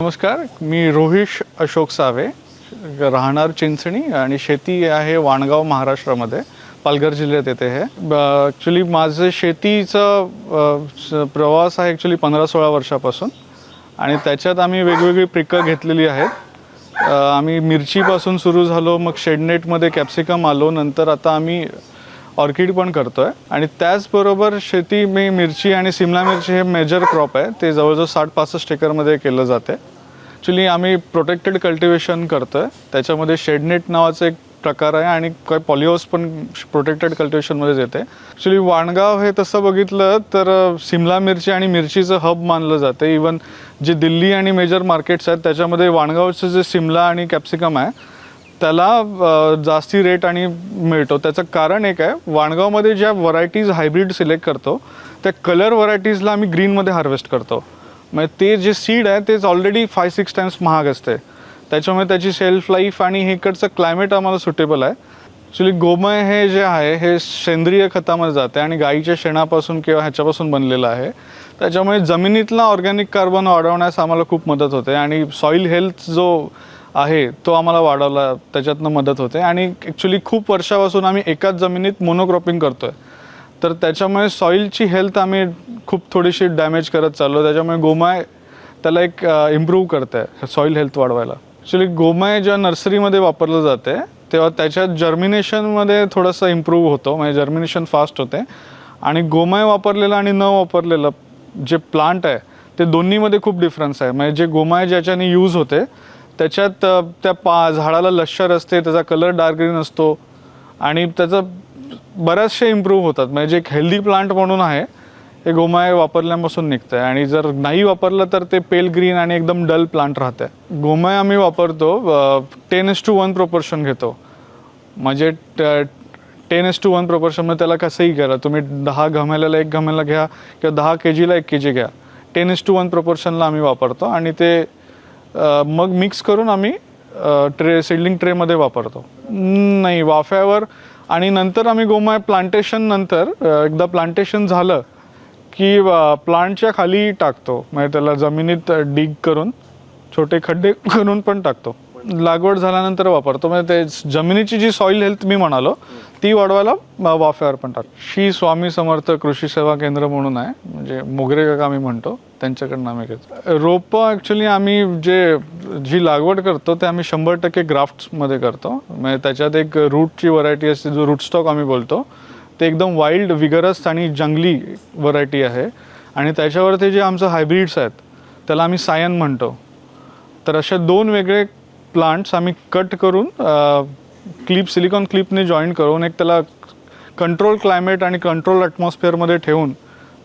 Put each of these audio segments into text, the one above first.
नमस्कार मी रोहिश अशोक सावे राहणार चिंचणी आणि शेती आहे वाणगाव महाराष्ट्रामध्ये पालघर जिल्ह्यात येते हे. ॲक्च्युली माझं शेतीचा प्रवास आहे ॲक्च्युली पंधरा सोळा वर्षापासून आणि त्याच्यात आम्ही वेगवेगळी पिकं घेतलेली आहेत. आम्ही मिरचीपासून सुरू झालो मग शेडनेटमध्ये कॅप्सिकम आलो नंतर आता आम्ही ऑर्किड पण करतो आहे आणि त्याचबरोबर शेती मी मिरची आणि सिमला मिरची हे मेजर क्रॉप आहे. ते जवळजवळ साठ पासष्ट एकरमध्ये केलं जाते. ॲक्च्युली आम्ही प्रोटेक्टेड कल्टिवेशन करतो आहे त्याच्यामध्ये शेडनेट नावाचं एक प्रकार आहे आणि काही पॉलिओस पण प्रोटेक्टेड कल्टिवेशनमध्येच येते. ॲक्च्युली वाणगाव हे तसं बघितलं तर सिमला मिरची आणि मिरचीचं हब मानलं जातं. इवन जे दिल्ली आणि मेजर मार्केट्स आहेत त्याच्यामध्ये वाणगावचं जे सिमला आणि कॅप्सिकम आहे त्याला जास्ती रेट आणि मिळतो. त्याचं कारण एक आहे वाणगावमध्ये ज्या व्हरायटीज हायब्रिड सिलेक्ट करतो त्या कलर व्हरायटीजला आम्ही ग्रीनमध्ये हार्वेस्ट करतो. म्हणजे ते जे सीड आहे तेच ऑलरेडी फाय सिक्स टाइम्स महाग असते. त्याच्यामुळे त्याची सेल्फ लाईफ आणि हे इकडचं क्लायमेट आम्हाला सुटेबल आहे. ॲक्च्युली गोमय हे जे आहे हे सेंद्रिय खतामध्ये जाते आणि गाईच्या शेणापासून किंवा ह्याच्यापासून बनलेलं आहे. त्याच्यामुळे जमिनीतला ऑर्गॅनिक कार्बन वाढवण्यास आम्हाला खूप मदत होते आणि सॉईल हेल्थ जो आहे तो आम्हाला वाढवला त्याच्यातनं मदत होते. आणि ॲक्च्युली खूप वर्षापासून आम्ही एकाच जमिनीत मोनोक्रॉपिंग करतो आहे तर त्याच्यामुळे सॉईलची हेल्थ आम्ही खूप थोडीशी डॅमेज करत चाललो त्याच्यामुळे गोमाय त्याला एक इम्प्रूव्ह करत आहे सॉईल हेल्थ वाढवायला. ॲक्च्युली गोमाय जेव्हा नर्सरीमध्ये वापरलं जाते तेव्हा त्याच्यात जर्मिनेशनमध्ये थोडंसं इम्प्रूव्ह होतो. म्हणजे जर्मिनेशन फास्ट होते. आणि गोमाय वापरलेलं आणि न वापरलेलं जे प्लांट आहे ते दोन्हीमध्ये खूप डिफरन्स आहे. म्हणजे जे गोमाय ज्याच्याने यूज होते त्याच्यात त्या पा झाडाला लष्कर असते त्याचा कलर डार्क ग्रीन असतो आणि त्याचं बऱ्याचशे इम्प्रूव्ह होतात. म्हणजे एक हेल्दी प्लांट म्हणून आहे हे गोमाय वापरल्यापासून निघतं आहे आणि जर नाही वापरलं तर ते पेल ग्रीन आणि एकदम डल प्लांट राहते गोमाय आम्ही वापरतो ten is to one proportion घेतो. म्हणजे टेन एस टू वन प्रोपोर्शनमध्ये त्याला कसंही करा. तुम्ही दहा घमेल्याला एक घमेला घ्या किंवा दहा के जीला एक के जी घ्या टेन एस टू वन प्रोपोर्शनला आम्ही वापरतो आणि ते अ, मग मिक्स करून आम्ही ट्रे सिडलिंग ट्रेमध्ये वापरतो. नाही वाफ्यावर. आणि नंतर आम्ही गोमाय प्लांटेशन नंतर अ, एकदा प्लांटेशन झालं की प्लांटच्या खाली टाकतो. म्हणजे त्याला जमिनीत डिग करून छोटे खड्डे करून पण टाकतो. लागवड झाल्यानंतर वापरतो. म्हणजे ते जमिनीची जी सॉईल हेल्थ मी म्हणालो ती वाढवायला वाफ्यावर पण टाक श्री स्वामी समर्थ कृषी सेवा केंद्र म्हणून आहे. म्हणजे मोगरे काका आम्ही म्हणतो त्यांच्याकडनं आम्ही घेतो. रोपं ॲक्च्युली आम्ही जे जी लागवड करतो ते आम्ही शंभर टक्के ग्राफ्ट्समध्ये करतो. म्हणजे त्याच्यात एक रूटची व्हरायटी असते जो रूटस्टॉक आम्ही बोलतो. ते एकदम वाईल्ड विगरस आणि जंगली व्हरायटी आहे. आणि त्याच्यावरती जे आमचं हायब्रिड्स आहेत त्याला आम्ही सायन म्हणतो. तर असे दोन वेगळे प्लांट्स आम्ही कट करून क्लिप सिलिकॉन क्लिपने जॉईन करून एक त्याला कंट्रोल क्लायमेट आणि कंट्रोल ॲटमॉस्फिअरमध्ये ठेवून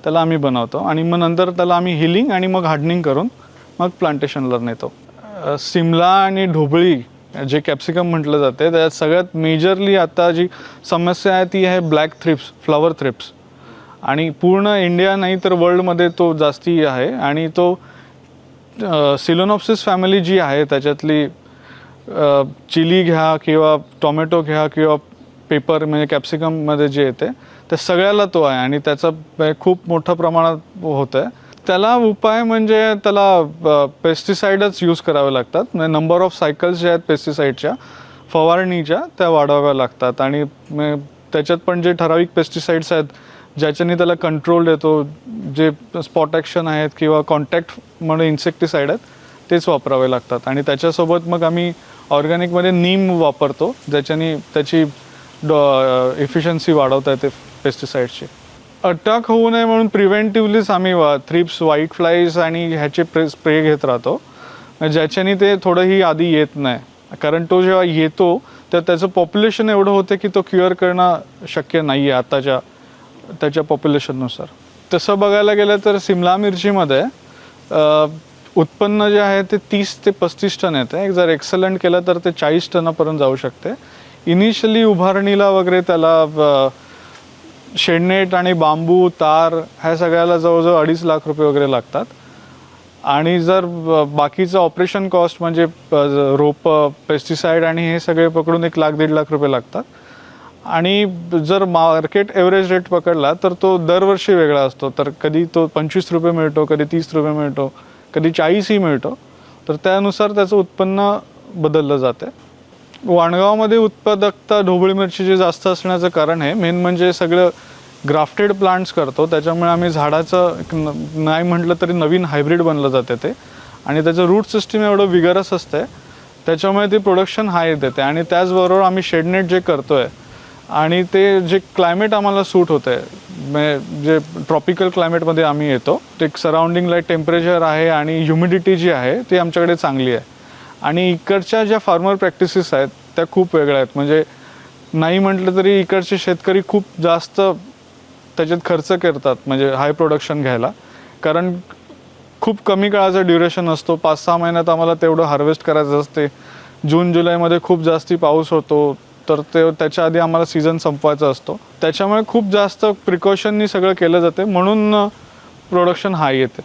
त्याला आम्ही बनवतो. आणि मग नंतर त्याला आम्ही हिलिंग आणि मग हार्डनिंग करून मग प्लांटेशनला नेतो. सिमला आणि ढोबळी जे कॅप्सिकम म्हटलं जाते त्यात सगळ्यात मेजरली आता जी समस्या आहे ती आहे ब्लॅक थ्रिप्स फ्लॉवर थ्रिप्स आणि पूर्ण इंडिया नाही तर वर्ल्डमध्ये तो जास्ती आहे. आणि तो सिलोनॉप्सिस फॅमिली जी आहे त्याच्यातली चिली घ्या किंवा टोमॅटो घ्या किंवा पेपर म्हणजे कॅप्सिकममध्ये जे येते त्या सगळ्याला तो आहे आणि त्याचं खूप मोठ्या प्रमाणात होतं आहे त्याला उपाय म्हणजे त्याला पेस्टिसाईडच यूज करावे लागतात. म्हणजे नंबर ऑफ सायकल्स ज्या आहेत पेस्टिसाईडच्या फवारणीच्या त्या वाढवाव्या लागतात. आणि त्याच्यात पण जे ठराविक पेस्टिसाईड्स आहेत ज्याच्याने त्याला कंट्रोल येतो जे स्पॉट ॲक्शन आहेत किंवा कॉन्टॅक्ट म्हणून इन्सेक्टिसाईड आहेत तेच वापरावे लागतात. आणि त्याच्यासोबत मग आम्ही ऑर्गॅनिकमध्ये नीम वापरतो ज्याच्याने त्याची इफिशियन्सी वाढवता येते पेस्टिसाईडची अटॅक होऊ नये म्हणून प्रिव्हेंटिव्हलीच आम्ही थ्रिप्स व्हाईट फ्लाईज आणि ह्याचे प्रे स्प्रे घेत राहतो. ज्याच्याने ते थोडंही आधी येत नाही. कारण तो जेव्हा येतो तर त्याचं पॉप्युलेशन एवढं होतं की तो क्युअर करणं शक्य नाही आहे आत्ताच्या त्याच्या पॉप्युलेशननुसार तसं बघायला गेलं तर सिमला मिरचीमध्ये उत्पन्न जे आहे ते तीस ते पस्तीस टन येते जर एक्सलंट केलं तर ते चाळीस टनापर्यंत जाऊ शकते. इनिशियली उभारणीला वगैरे त्याला शेडनेट आणि बांबू तार ह्या सगळ्याला जवळजवळ अडीच लाख रुपये वगैरे लागतात. आणि जर ब- बाकीचं ऑपरेशन कॉस्ट म्हणजे रोपं पेस्टिसाईड आणि हे सगळे पकडून एक लाख दीड लाख रुपये लागतात. आणि जर मार्केट एव्हरेज रेट पकडला तर तो दरवर्षी वेगळा असतो. तर कधी तो पंचवीस रुपये मिळतो कधी तीस रुपये मिळतो. कधी चाळीसही मिळतो तर त्यानुसार त्याचं उत्पन्न बदललं जाते वाणगावमध्ये उत्पादकता ढोबळी मिरचीची जास्त असण्याचं कारण आहे. मेन म्हणजे सगळं ग्राफ्टेड प्लांट्स करतो. त्याच्यामुळे आम्ही झाडाचं न- नाही म्हटलं तरी नवीन हायब्रिड बनलं जाते ते. आणि त्याचं रूट सिस्टीम एवढं विगरस असते त्याच्यामुळे ते प्रोडक्शन हाय देते. आणि त्याचबरोबर आम्ही शेडनेट जे करतो आहे आणि ते जे क्लायमेट आम्हाला सूट होतं आहे जे ट्रॉपिकल क्लायमेटमध्ये आम्ही येतो ते सराउंडिंग टेम्परेचर आहे आणि ह्युमिडिटी जी आहे ती आमच्याकडे चांगली आहे. आणि इकडच्या ज्या फार्मर प्रॅक्टिसेस आहेत त्या खूप वेगळ्या आहेत. म्हणजे नाही म्हटलं तरी इकडचे शेतकरी खूप जास्त त्याच्यात खर्च करतात म्हणजे हाय प्रोडक्शन घ्यायला. कारण खूप कमी काळाचा ड्युरेशन असतो. पाच सहा महिन्यात आम्हाला तेवढं हार्वेस्ट करायचं असते. जून जुलैमध्ये खूप जास्ती पाऊस होतो. तर ते त्याच्या आधी आम्हाला सीझन संपवायचा असतो. त्याच्यामुळे खूप जास्त प्रिकॉशननी सगळं केलं जाते. म्हणून प्रोडक्शन हाय येते.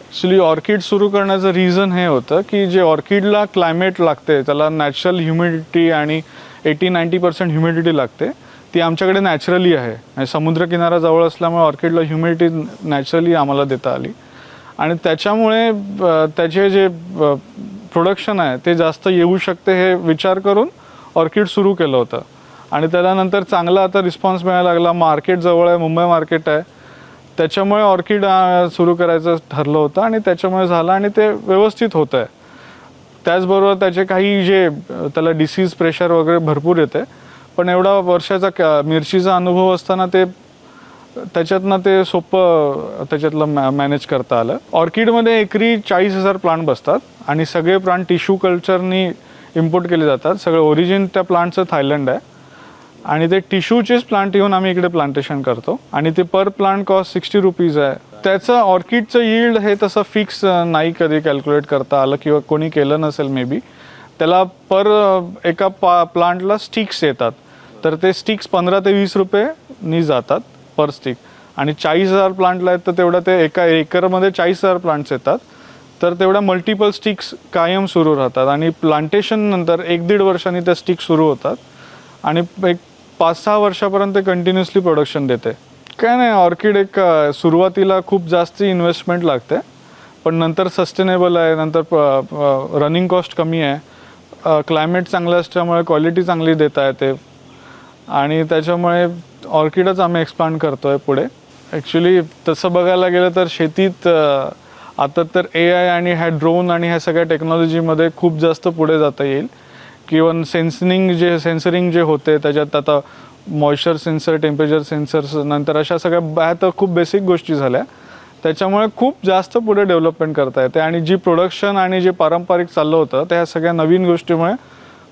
ॲक्च्युली ऑर्किड सुरू करण्याचं रिझन हे होतं की जे ऑर्किडला क्लायमेट लागते त्याला नॅचरल ह्युमिडिटी आणि एटी नाईंटी पर्सेंट ह्युमिडिटी लागते ती आमच्याकडे नॅचरली आहे. आणि समुद्रकिनारा जवळ असल्यामुळे ऑर्किडला ह्युमिडिटी नॅचरली आम्हाला देता आली. आणि त्याच्यामुळे त्याचे जे प्रोडक्शन आहे ते जास्त येऊ शकते हे विचार करून ऑर्किड सुरू केलं होतं. आणि त्याच्यानंतर चांगला आता रिस्पॉन्स मिळायला लागला. मार्केट जवळ आहे मुंबई मार्केट आहे. त्याच्यामुळे ऑर्किड सुरू करायचं ठरलं होतं आणि त्याच्यामुळे झालं आणि ते व्यवस्थित होतं आहे त्याचबरोबर त्याचे काही जे त्याला डिसीज प्रेशर वगैरे भरपूर येते. पण एवढा वर्षाचा मिरचीचा अनुभव असताना ते त्याच्यातनं ते सोपं त्याच्यातलं मॅ मॅनेज करता आलं. ऑर्किडमध्ये एकरी चाळीस हजार प्लांट बसतात. आणि सगळे प्लांट टिश्यू कल्चरनी इम्पोर्ट केले जातात. सगळं ओरिजिन त्या प्लांटचं थायलंड आहे. आणि ते टिश्यूचेच प्लांट येऊन आम्ही इकडे प्लांटेशन करतो. आणि ते per plant cost sixty rupees आहे. त्याचं ऑर्किडचं यील्ड हे तसं फिक्स नाही कधी कॅल्क्युलेट करता आलं किंवा कोणी केलं नसेल मे बी त्याला पर एका पा प्लांटला स्टिक्स येतात. तर ते स्टिक्स पंधरा ते वीस रुपये नी जातात पर स्टिक आणि चाळीस हजार प्लांटला आहेत तर तेवढं ते एका एकरमध्ये चाळीस हजार प्लांट्स येतात. तर तेवढ्या मल्टिपल स्टिक्स कायम सुरू राहतात. आणि प्लांटेशन नंतर एक दीड वर्षांनी त्या स्टिक सुरू होतात. आणि एक पाच सहा वर्षापर्यंत कंटिन्युअसली प्रोडक्शन देते. काय नाही ऑर्किड एक सुरुवातीला खूप जास्त इन्व्हेस्टमेंट लागते. पण नंतर सस्टेनेबल आहे नंतर रनिंग कॉस्ट कमी आहे. क्लायमेट चांगलं असल्यामुळे क्वालिटी चांगली देता येते. आणि त्याच्यामुळे ऑर्किडच आम्ही एक्सपांड करतो आहे पुढे. ॲक्च्युली तसं बघायला गेलं तर शेतीत आता तर ए आय आणि ह्या ड्रोन आणि ह्या सगळ्या टेक्नॉलॉजीमध्ये खूप जास्त पुढे जाता येईल. किंवा सेन्सनिंग जे सेन्सरिंग जे होते त्याच्यात आता मॉइश्चर सेन्सर टेम्परेचर सेन्सर्स नंतर अशा सगळ्या ह्या तर खूप बेसिक गोष्टी झाल्या. त्याच्यामुळे खूप जास्त पुढे डेव्हलपमेंट करता येते. आणि जी प्रोडक्शन आणि जे पारंपरिक चाललं होतं त्या ह्या सगळ्या नवीन गोष्टीमुळे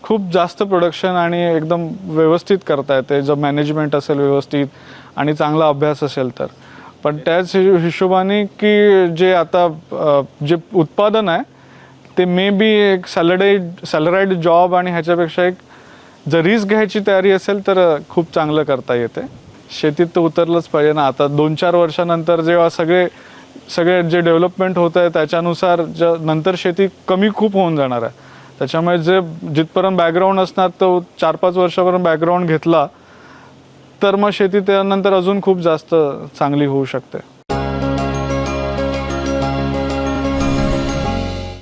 खूप जास्त प्रोडक्शन आणि एकदम व्यवस्थित करता येते. जर मॅनेजमेंट असेल व्यवस्थित आणि चांगला अभ्यास असेल तर. पण त्याच हिशोबाने की जे आता अ, जे उत्पादन आहे ते मे बी एक सॅलराईड सॅलराईड जॉब आणि ह्याच्यापेक्षा एक जर रिस्क घ्यायची तयारी असेल तर अ, खूप चांगलं करता येते. शेतीत तर उतरलंच पाहिजे ना. आता दोन चार वर्षानंतर जेव्हा सगळे सगळे जे डेव्हलपमेंट होत आहे त्याच्यानुसार ज नंतर शेती कमी खूप होऊन जाणार आहे. त्याच्यामुळे जे जिथपर्यंत बॅकग्राऊंड असणार तो चार पाच वर्षापर्यंत बॅकग्राऊंड घेतला तर मग शेती त्यानंतर अजून खूप जास्त चांगली होऊ शकते.